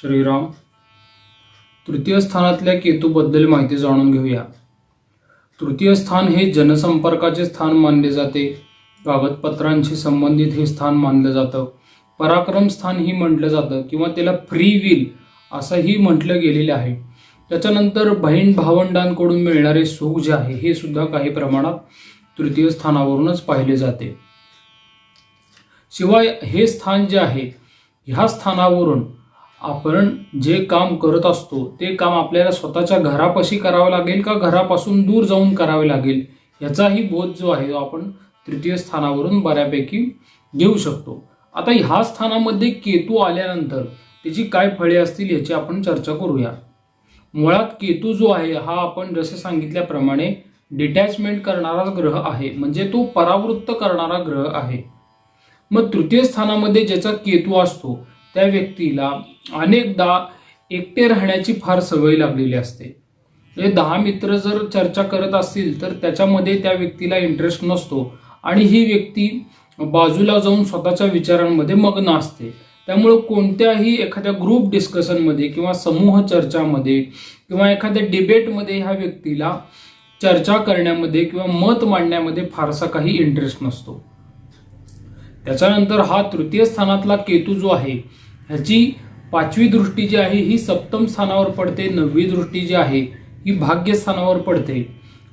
श्रीराम तृतीय स्थानातल्या केतूबद्दल माहिती जाणून घेऊया. तृतीय स्थान हे जनसंपर्काचे स्थान मानले जाते. कागदपत्रांशी संबंधित हे स्थान मानलं जातं. पराक्रम स्थान ही म्हटलं जातं किंवा त्याला फ्री विल असंही म्हटलं गेलेलं आहे. त्याच्यानंतर बहीण भावंडांकडून मिळणारे सुख जे आहे हे सुद्धा काही प्रमाणात तृतीय स्थानावरूनच पाहिले जाते. शिवाय हे स्थान जे आहे ह्या स्थानावरून आपण जे काम करत असतो ते काम आपल्याला स्वतःच्या घरापाशी करावं लागेल का घरापासून दूर जाऊन करावे लागेल? याचाही बोध जो आहे तो आपण तृतीय स्थानावरून बऱ्यापैकी घेऊ शकतो. आता ह्या स्थानामध्ये केतू आल्यानंतर त्याची काय फळे असतील याची आपण चर्चा करूया. मुळात केतू जो आहे हा आपण जसे सांगितल्याप्रमाणे डिटॅचमेंट करणारा ग्रह आहे. म्हणजे तो परावृत्त करणारा ग्रह आहे. मग तृतीय स्थानामध्ये ज्याचा केतू असतो त्या व्यक्तीला अनेकदा एकटे राहण्याची फार सवय लागलेली असते. म्हणजे दहा मित्र जर चर्चा करत असतील तर त्याच्यामध्ये त्या व्यक्तीला इंटरेस्ट नसतो आणि ही व्यक्ती बाजूला जाऊन स्वतःच्या विचारांमध्ये मग्न असते. त्यामुळं कोणत्याही एखाद्या ग्रुप डिस्कशनमध्ये किंवा समूह चर्चामध्ये किंवा एखाद्या डिबेटमध्ये ह्या व्यक्तीला चर्चा करण्यामध्ये किंवा मत मांडण्यामध्ये फारसा काही इंटरेस्ट नसतो. त्याच्यानंतर हा तृतीय स्थानातला केतू जो आहे ह्याची पाचवी दृष्टी जी आहे ही सप्तम स्थानावर पडते नववी दृष्टी जी आहे ही भाग्यस्थानावर पडते.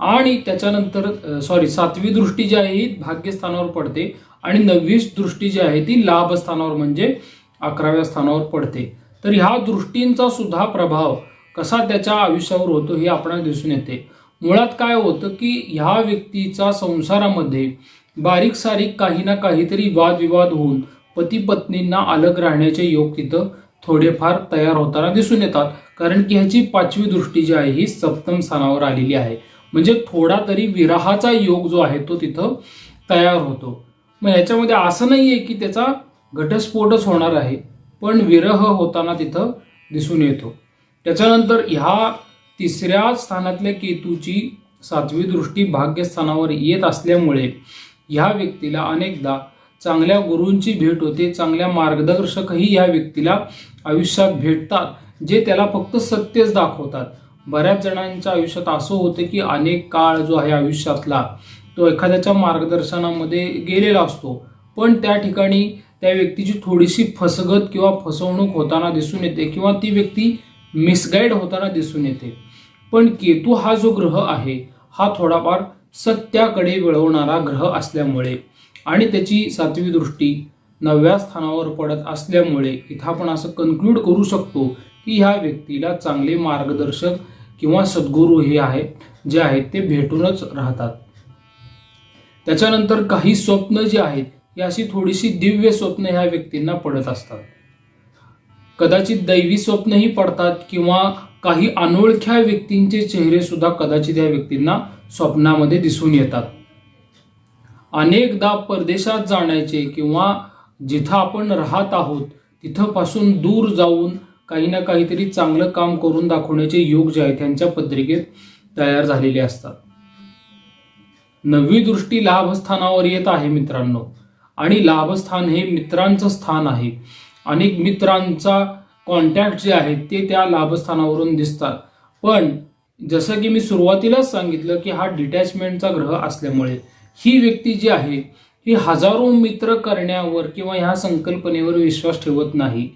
आणि त्याच्यानंतर सॉरी सातवी दृष्टी जी आहे ही भाग्यस्थानावर पडते. आणि नववी दृष्टी जी आहे ती लाभस्थानावर म्हणजे अकराव्या स्थानावर पडते. तर ह्या दृष्टींचा सुद्धा प्रभाव कसा त्याच्या आयुष्यावर होतो हे आपणाला दिसून येते. मुळात काय होतं की ह्या व्यक्तीचा संसारामध्ये बारीक सारीक काही ना काहीतरी वादविवाद होऊन पती पत्नींना अलग राहण्याचे योग तिथं थोडेफार तयार होताना दिसून येतात. कारण की ह्याची पाचवी दृष्टी जी आहे ही सप्तम स्थानावर आलेली आहे. म्हणजे थोडा तरी विरहाचा योग जो आहे तो तिथं तयार होतो. मग ह्याच्यामध्ये असं नाही आहे की त्याचा घटस्फोटच होणार आहे पण विरह होताना तिथं दिसून येतो. त्याच्यानंतर ह्या तिसऱ्या स्थानातल्या केतूची सातवी दृष्टी भाग्यस्थानावर येत असल्यामुळे ह्या व्यक्तीला अनेकदा चांगल्या गुरूंची भेट होते चांगल्या मार्गदर्शकही ह्या व्यक्तीला आयुष्यात भेटतात जे त्याला फक्त सत्यच दाखवतात. बऱ्याच जणांच्या आयुष्यात असं होतं की अनेक काळ जो आहे आयुष्यातला तो एखाद्याच्या मार्गदर्शनामध्ये गेलेला असतो. पण त्या ठिकाणी त्या व्यक्तीची थोडीशी फसगत किंवा फसवणूक होताना दिसून येते किंवा ती व्यक्ती मिसगाईड होताना दिसून येते. पण केतू हा जो ग्रह आहे हा थोडाफार सत्याकडे वळवणारा ग्रह असल्यामुळे आणि त्याची सातवी दृष्टी नवव्या स्थानावर पडत असल्यामुळे इथं आपण असं कन्क्लूड करू शकतो की ह्या व्यक्तीला चांगले मार्गदर्शक किंवा सद्गुरू हे आहेत जे आहेत ते भेटूनच राहतात. त्याच्यानंतर काही स्वप्न जी आहेत ही अशी थोडीशी दिव्य स्वप्न ह्या व्यक्तींना पडत असतात. कदाचित दैवी स्वप्नही पडतात किंवा काही अनोळख्या व्यक्तींचे चेहरे सुद्धा कदाचित या व्यक्तींना स्वप्नामध्ये दिसून येतात. अनेकदा परदेशात जाण्याचे किंवा जिथं आपण राहत आहोत तिथंपासून दूर जाऊन काही ना काहीतरी चांगलं काम करून दाखवण्याचे योग जे आहेत त्यांच्या पत्रिकेत तयार झालेले असतात. नवी दृष्टी लाभस्थानावर येत आहे मित्रांनो. आणि लाभस्थान हे मित्रांचं स्थान आहे. अनेक मित्रांचा कॉन्टॅक्ट जे आहेत ते त्या लाभस्थानावरून दिसतात. पण जसं की मी सुरुवातीलाच सांगितलं की हा डिटॅचमेंटचा ग्रह असल्यामुळे ही व्यक्ती जी आहे ही हजारो मित्र करण्यावर किंवा ह्या संकल्पनेवर विश्वास ठेवत नाही.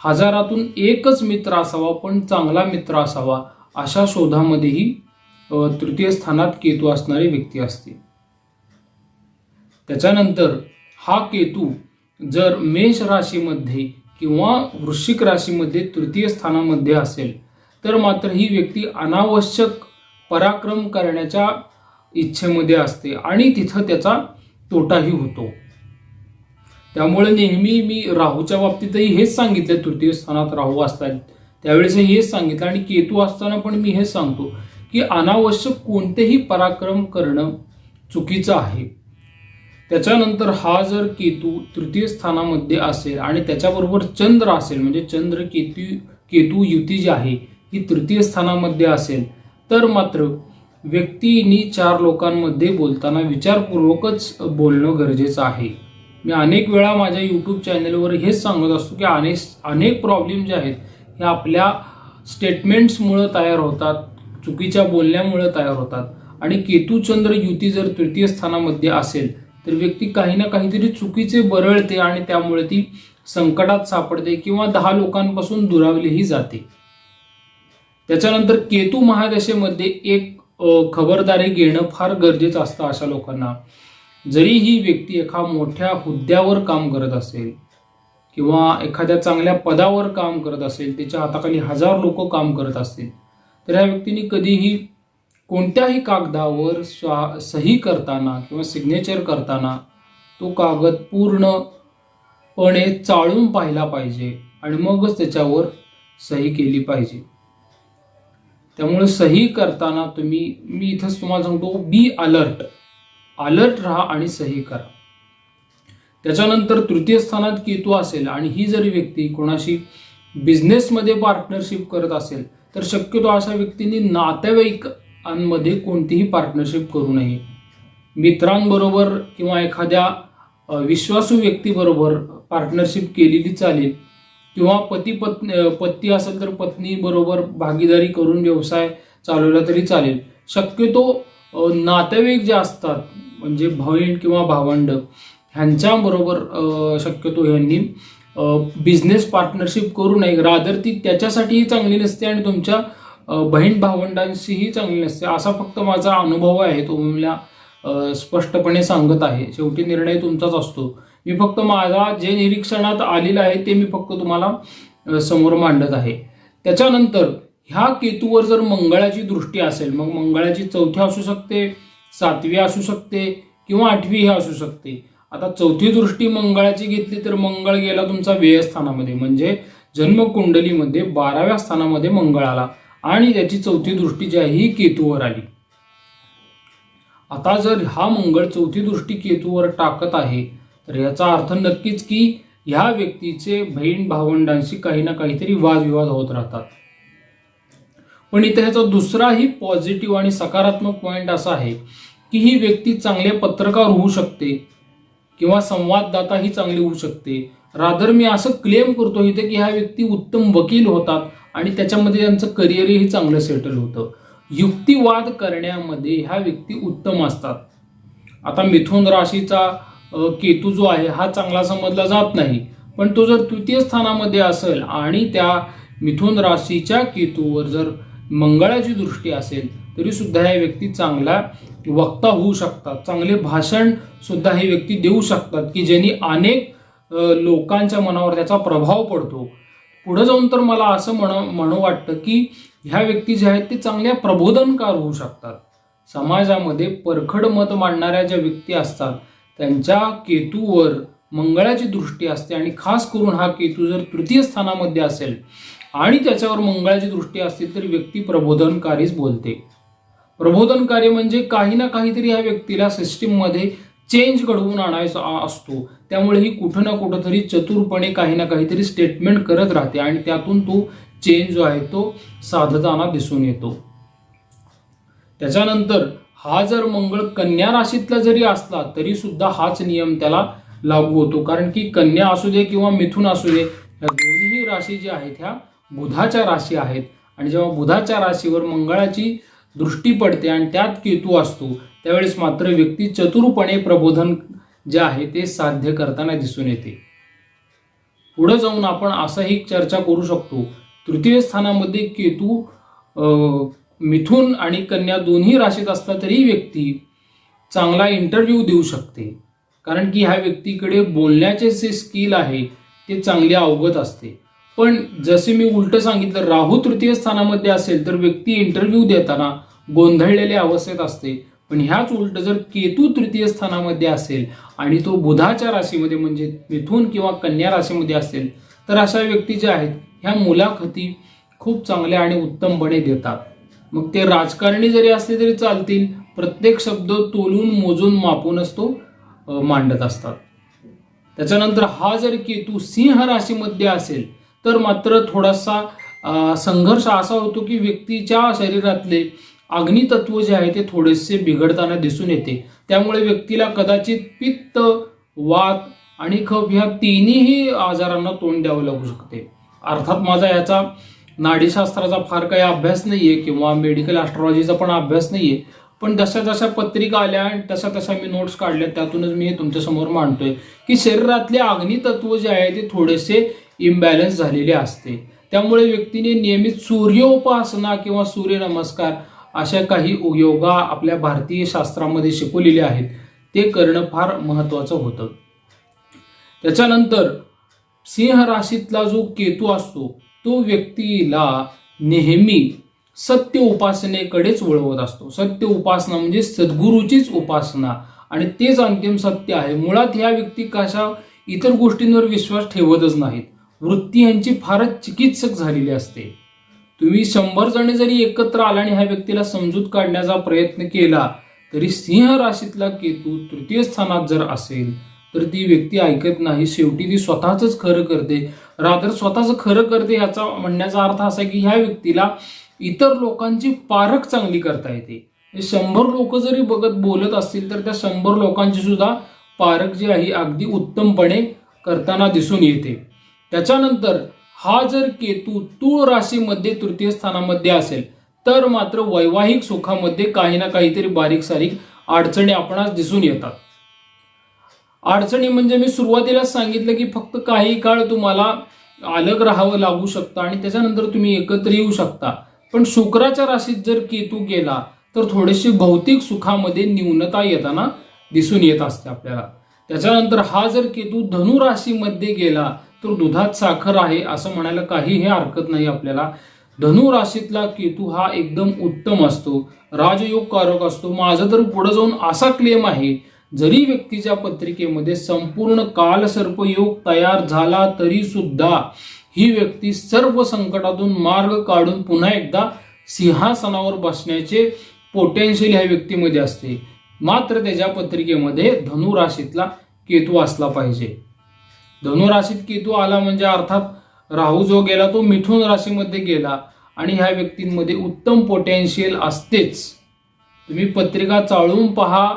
हजारातून एकच मित्र असावा पण चांगला मित्र असावा अशा शोधामध्येही तृतीय स्थानात केतू असणारी व्यक्ती असते. त्याच्यानंतर हा केतू जर मेष राशीमध्ये किंवा वृश्चिक राशीमध्ये तृतीय स्थानामध्ये असेल तर मात्र ही व्यक्ती अनावश्यक पराक्रम करण्याच्या इच्छेमध्ये असते आणि तिथं त्याचा तोटाही होतो. त्यामुळे नेहमी मी राहूच्या बाबतीतही हेच सांगितलं तृतीय स्थानात राहू असतात त्यावेळेसही हेच सांगितलं आणि केतू असताना पण मी हे सांगतो की अनावश्यक कोणतेही पराक्रम करणं चुकीचं आहे. त्याच्यानंतर हा जर केतू तृतीय स्थानामध्ये असेल आणि त्याच्याबरोबर चंद्र असेल म्हणजे चंद्र केतू केतू युती जी आहे ही तृतीय स्थानामध्ये असेल तर मात्र व्यक्तीनी चार लोकांमध्ये बोलताना विचारपूर्वकच बोलणं गरजेचं आहे. मी अनेक वेळा माझ्या यूट्यूब चॅनलवर हेच सांगत असतो की अनेक अनेक प्रॉब्लेम जे आहेत हे आपल्या स्टेटमेंट्समुळं तयार होतात चुकीच्या बोलण्यामुळं तयार होतात. आणि केतूचंद्र युती जर तृतीय स्थानामध्ये असेल तर व्यक्ती काही ना काहीतरी चुकीचे बरळते आणि त्यामुळे ती संकटात सापडते किंवा दहा लोकांपासून दुरावलीही जाते. त्याच्यानंतर केतू महादशेमध्ये एक खबरदारी घेणं फार गरजेचं असतं अशा लोकांना. जरी ही व्यक्ती एका मोठ्या हुद्द्यावर काम करत असेल किंवा एखाद्या चांगल्या पदावर काम करत असेल त्याच्या हाताखाली हजार लोक काम करत असतील तर ह्या व्यक्तीने कधीही कोणत्याही कागदावर स्वा सही करताना किंवा सिग्नेचर करताना तो कागद पूर्णपणे चाळून पाहिला पाहिजे आणि मगच त्याच्यावर सही केली पाहिजे. त्यामुळे सही करताना तुम्ही मी इथंच तुम्हाला सांगतो बी अलर्ट अलर्ट राहा आणि सही करा. त्याच्यानंतर तृतीय स्थानात केतू असेल आणि ही जरी व्यक्ती कोणाशी बिझनेसमध्ये पार्टनरशिप करत असेल तर शक्यतो अशा व्यक्तींनी नातेवाईकांमध्ये कोणतीही पार्टनरशिप करू नये. मित्रांबरोबर किंवा एखाद्या विश्वासू व्यक्तीबरोबर पार्टनरशिप केलेली चालेल. किंवा पती पत्नी पती असेल तर पत्नी बरोबर भागीदारी करून व्यवसाय चालवला तरी चालेल. शक्यतो नातेवाईक जे असतात म्हणजे बहीण किंवा भावंड ह्यांच्याबरोबर शक्यतो ह्यांनी बिझनेस पार्टनरशिप करू नये. रादर ती त्याच्यासाठीही चांगली नसते आणि तुमच्या बहीण भावंडांशीही चांगली नसते. असा फक्त माझा अनुभव आहे तो मला स्पष्टपणे सांगत आहे. शेवटी निर्णय तुमचाच असतो. मी फक्त माझा जे निरीक्षणात आलेलं आहे ते मी फक्त तुम्हाला समोर मांडत आहे. त्याच्यानंतर ह्या केतूवर जर मंगळाची दृष्टी असेल मग मंगळाची चौथी असू शकते सातवी असू शकते किंवा आठवी ही असू शकते. आता चौथी दृष्टी मंगळाची घेतली तर मंगळ गेला तुमचा व्ययस्थानामध्ये म्हणजे जन्मकुंडलीमध्ये बाराव्या स्थानामध्ये मंगळ आला आणि त्याची चौथी दृष्टी जी आहे ही केतूवर आली. आता जर हा मंगळ चौथी दृष्टी केतूवर टाकत आहे तर याचा अर्थ नक्कीच की ह्या व्यक्तीचे बहीण भावंडांशी काही ना काहीतरी वादविवाद होत राहतात. पण इथे ह्याचा दुसराही पॉझिटिव्ह आणि सकारात्मक पॉइंट असा आहे की ही व्यक्ती चांगले पत्रकार होऊ शकते किंवा संवाददाता ही चांगली होऊ शकते. रादर मी असं क्लेम करतो इथे की ह्या व्यक्ती उत्तम वकील होतात आणि त्याच्यामध्ये त्यांचं करिअरही चांगलं सेटल होतं. युक्तिवाद करण्यामध्ये ह्या व्यक्ती उत्तम असतात. आता मिथुन राशीचा केतू जो आहे हा चांगला समजला जात नाही. पण तो जर तृतीय स्थानामध्ये असेल आणि त्या मिथुन राशीच्या केतूवर जर मंगळाची दृष्टी असेल तरी सुद्धा हे व्यक्ती चांगला वक्ता होऊ शकतात. चांगले भाषण सुद्धा हे व्यक्ती देऊ शकतात की ज्यांनी अनेक लोकांच्या मनावर त्याचा प्रभाव पडतो. पुढे जाऊन तर मला असं म्हण म्हणू वाटतं की ह्या व्यक्ती ज्या आहेत ते चांगल्या प्रबोधनकार होऊ शकतात. समाजामध्ये परखड मत मांडणाऱ्या ज्या व्यक्ती असतात त्यांच्या केतूवर मंगळाची दृष्टी असते आणि खास करून हा केतू जर तृतीय स्थानामध्ये असेल आणि त्याच्यावर मंगळाची दृष्टी असते तर व्यक्ती प्रबोधनकारीच बोलते. प्रबोधन कार्य म्हणजे काही ना काहीतरी ह्या व्यक्तीला सिस्टीममध्ये चेंज घडवून आणायचा असतो. त्यामुळे ही कुठं ना कुठंतरी चतुरपणे काही ना काहीतरी स्टेटमेंट करत राहते आणि त्यातून तो चेंज जो आहे तो साधताना दिसून येतो. त्याच्यानंतर हा जर मंगळ कन्या राशीतला जरी असला तरी सुद्धा हाच नियम त्याला लागू होतो. कारण की कन्या असू दे किंवा मिथुन असू दे या दोन्ही राशी ज्या आहेत ह्या बुधाच्या राशी आहेत. आणि जेव्हा बुधाच्या राशीवर मंगळाची दृष्टी पडते आणि त्यात केतू असतो त्यावेळेस मात्र व्यक्ती चतुरपणे प्रबोधन जे आहे ते साध्य करताना दिसून येते. पुढे जाऊन आपण असंही चर्चा करू शकतो. तृतीय स्थानामध्ये केतू मिथुन आणि कन्या दोन्ही राशीत असला तरी व्यक्ती चांगला इंटरव्ह्यू देऊ शकते. कारण की ह्या व्यक्तीकडे बोलण्याचे जे स्किल आहे ते चांगले अवगत असते. पण जसे मी उलटं सांगितलं राहू तृतीय स्थानामध्ये असेल तर व्यक्ती इंटरव्ह्यू देताना गोंधळलेल्या अवस्थेत असते. पण ह्याच उलट जर केतू तृतीय स्थानामध्ये असेल आणि तो बुधाच्या राशीमध्ये म्हणजे मिथून किंवा कन्या राशीमध्ये असेल तर अशा व्यक्ती ज्या आहेत ह्या मुलाखती खूप चांगल्या आणि उत्तमपणे देतात. मग ते राजकारणी जरी असले तरी चालतील. प्रत्येक शब्द तोलून मोजून मापूनच तो मांडत असतात. त्याच्यानंतर हा जर केतू सिंह राशीमध्ये असेल तर मात्र थोडासा संघर्ष असा होतो की व्यक्तीच्या शरीरातले अग्नितत्व जे आहे ते थोडेसे बिघडताना दिसून येते. त्यामुळे व्यक्तीला कदाचित पित्त वात आणि खप ह्या तिन्हीही आजारांना तोंड द्यावं लागू शकते. अर्थात माझा याचा नाडीशास्त्राचा फार काही अभ्यास नाहीये किंवा मेडिकल ॲस्ट्रॉलॉजीचा पण अभ्यास नाहीये पण जशा जशा पत्रिका आल्या आणि तशा तशा मी नोट्स काढल्या त्यातूनच मी हे तुमच्यासमोर मांडतोय की शरीरातले अग्नितत्व जे आहे ते थोडेसे इम्बॅलन्स झालेले असते. त्यामुळे व्यक्तीने नियमित सूर्योपासना किंवा सूर्यनमस्कार अशा काही योगा आपल्या भारतीय शास्त्रामध्ये शिकवलेले आहेत. ते करणं फार महत्वाचं होतं. त्याच्यानंतर सिंह राशीतला जो केतू असतो तो व्यक्तीला नेहमी सत्य उपासनेकडेच वळवत असतो. सत्य उपासना म्हणजे सद्गुरूचीच उपासना. आणि तेच अंतिम सत्य आहे. मुळात ह्या व्यक्ती कशा इतर गोष्टींवर विश्वास ठेवतच नाहीत. वृत्ती यांची फारच चिकित्सक झालेली असते. तुम्ही शंभर जण जरी एकत्र आला आणि ह्या व्यक्तीला समजूत काढण्याचा प्रयत्न केला तरी सिंह राशीतला केतू तृतीय स्थानात जर असेल तर ती व्यक्ती ऐकत नाही. शेवटी ती स्वतःच खरं करते. रादर स्वतःच खरं करते याचा म्हणण्याचा अर्थ असा की ह्या व्यक्तीला इतर लोकांची पारख चांगली करता येते. म्हणजे शंभर लोक जरी बघत बोलत असतील तर त्या शंभर लोकांची सुद्धा पारख जी आहे अगदी उत्तमपणे करताना दिसून येते. त्याच्यानंतर हा जर केतू तूळ राशीमध्ये तृतीय स्थानामध्ये असेल तर मात्र वैवाहिक सुखामध्ये काही ना काहीतरी बारीक सारीक अडचणी आपणास दिसून येतात. अडचणी म्हणजे मी सुरुवातीलाच सांगितलं की फक्त काही काळ तुम्हाला अलग राहावं लागू शकतं आणि त्याच्यानंतर तुम्ही एकत्र येऊ शकता. पण शुक्राच्या राशीत जर केतू गेला तर थोडीशी भौतिक सुखामध्ये न्यूनता येताना दिसून येत असते आपल्याला. त्याच्यानंतर हा जर केतू धनु राशीमध्ये गेला तर दुधात साखर आहे असं म्हणायला काहीही हरकत नाही आपल्याला. धनु राशीतला केतू हा एकदम उत्तम असतो राजयोग कारक असतो. माझं तर पुढे जाऊन असा क्लेम आहे जरी व्यक्तीच्या पत्रिकेमध्ये संपूर्ण कालसर्पयोग तयार झाला तरी सुद्धा ही व्यक्ती सर्व संकटातून मार्ग काढून पुन्हा एकदा सिंहासनावर बसण्याचे पोटेन्शियल ह्या व्यक्तीमध्ये असते. मात्र त्याच्या पत्रिकेमध्ये धनुराशीतला केतू असला पाहिजे. धनुराशीत केतू आला म्हणजे अर्थात राहू जो गेला तो मिथुन राशीमध्ये गेला आणि ह्या व्यक्तींमध्ये उत्तम पोटेन्शियल असतेच. तुम्ही पत्रिका चाळून पहा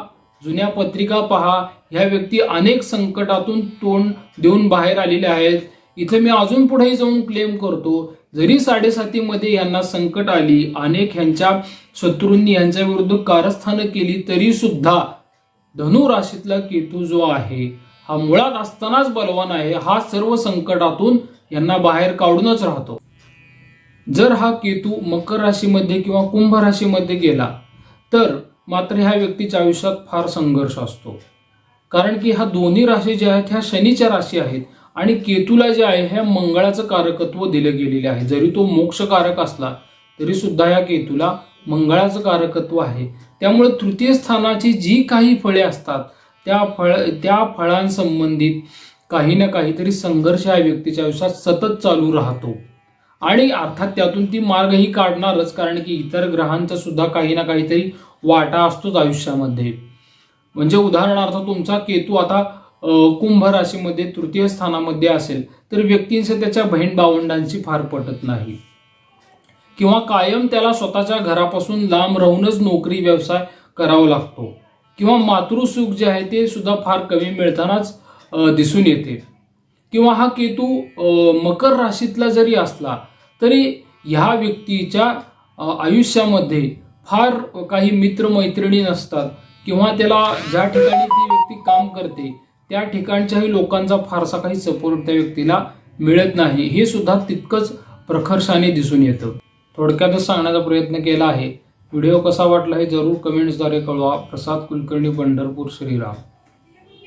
जुन्या पत्रिका पहा. ह्या व्यक्ती अनेक संकटातून तोंड देऊन बाहेर आलेल्या आहेत. इथे मी अजून पुढे जाऊन क्लेम करतो जरी साडेसातीमध्ये यांना संकट आली अनेक ह्यांच्या शत्रूंनी यांच्या विरुद्ध कारस्थानं केली तरी सुद्धा धनु राशीतला केतू जो आहे हा मुळात असतानाच बलवान आहे हा सर्व संकटातून यांना बाहेर काढूनच राहतो. जर हा केतू मकर राशीमध्ये किंवा कुंभ राशीमध्ये गेला तर मात्र ह्या व्यक्तीच्या आयुष्यात फार संघर्ष असतो. कारण की ह्या दोन्ही राशी ज्या आहेत ह्या शनीच्या राशी आहेत आणि केतूला जे आहे ह्या मंगळाचं कारकत्व दिलं गेलेले आहे. जरी तो मोक्षकारक असला तरी सुद्धा या केतूला मंगळाचं कारकत्व आहे. त्यामुळे तृतीय स्थानाची जी काही फळे असतात त्या फळ त्या फळांसंबंधित काही ना काहीतरी संघर्ष या व्यक्तीच्या आयुष्यात सतत चालू राहतो. आणि अर्थात त्यातून ती मार्गही काढणारच कारण की इतर ग्रहांचा सुद्धा काही ना काहीतरी वाटा असतोच आयुष्यामध्ये. म्हणजे उदाहरणार्थ तुमचा केतू आता कुंभ राशीमध्ये तृतीय स्थानामध्ये असेल तर व्यक्तींचे त्याच्या बहीण भावंडांची फार पटत नाही. किंवा कायम त्याला स्वतःच्या घरापासून लांब राहूनच नोकरी व्यवसाय करावा लागतो. किंवा मातृसुख जे आहे ते सुद्धा फार कमी मिळतानाच दिसून येते. किंवा हा केतू मकर राशीतला जरी असला तरी ह्या व्यक्तीच्या आयुष्यामध्ये फार काही मित्रमैत्रिणी नसतात किंवा त्याला ज्या ठिकाणी ती व्यक्ती काम करते त्या ठिकाणच्याही लोकांचा फारसा काही सपोर्ट त्या व्यक्तीला मिळत नाही. हे सुद्धा तितकंच प्रखर्षाने दिसून येतं. थोडक्यातच सांगण्याचा प्रयत्न केला आहे. व्हिडिओ कसा वाटला हे जरूर कमेंट्सद्वारे कळवा. प्रसाद कुलकर्णी पंढरपूर श्रीराम.